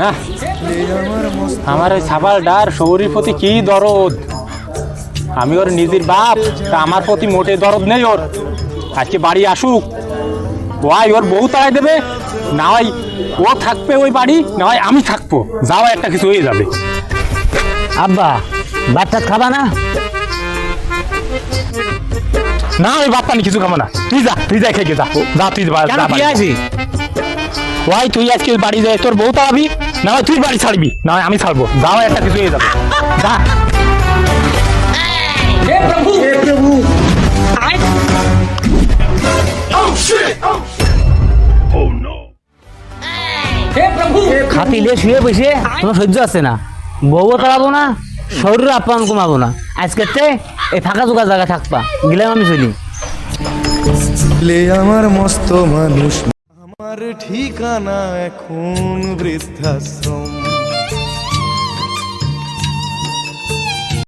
না আমার ওই ছাবালটার শরীর প্রতি কি দরদ? আমি ওর নিজের বাপ তা আমার প্রতি মোটে দরদ নেই ওর। আজকে বাড়ি আসুক। ওয়াই ওর বউ তাড়াই দেবে। না হয় ও থাকবে ওই বাড়ি না হয় আমি থাকব। যাওয়া একটা কিছু হয়ে যাবে। আব্বা টাত খাবা না? না ওই বাপ পানি কিছু খাব না। তুই যা তুই যা খেয়ে যা। যা তুই যা ওয়াই তুই আজকে বাড়ি যাই তোর বউ তাড়াবি না তুই বাড়ি ছাড়বি। না আমি ছাড়বো। যাওয়া একটা কিছু হয়ে যাবে। যা। খাতিলে শুয়ে বসে তোমার সহ্য আছে না। বউও তাড়াবো না শরীর আপ্যায়ন কমাবো না। আজকের তে এই ফাঁকা জোগা জায়গা থাকবা। গেলাম আমি চলি। আমার মস্ত মানুষ আমার ঠিকানা এখন বৃদ্ধাশ্রম।